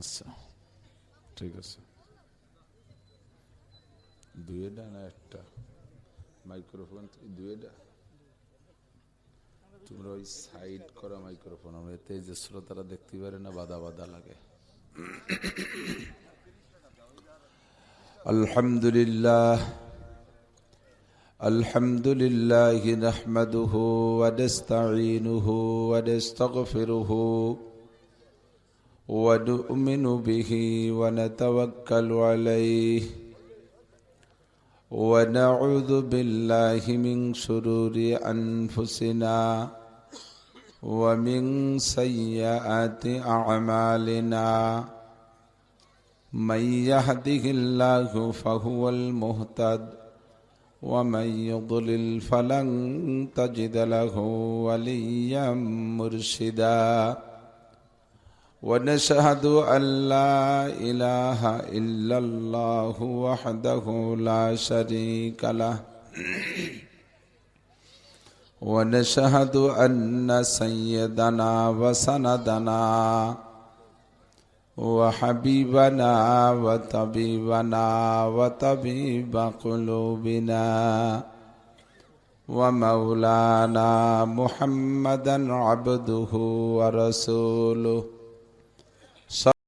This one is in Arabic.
আচ্ছা ঠিক আছে দুইটা না একটা মাইক্রোফোন দুইটা তোমরা ওই সাইড করা মাইক্রোফোন আমরা এতে যে শ্রোতারা দেখতে পারে না বাধা বাধা লাগে আলহামদুলিল্লাহ الحمد لله نحمده ونستعينه ونستغفره ونؤمن به ونتوكل عليه. ونعوذ بالله من شرور أنفسنا ومن سيئات أعمالنا. من يهده الله فهو المهتد ومن يضلل فلن تجد له وليا مرشدا. ونشهد أن لا إله إلا الله وحده لا شريك له. ونشهد أن سيدنا وسندنا وحبيبنا وطبيبنا وطبيب قلوبنا ومولانا محمدا عبده ورسوله.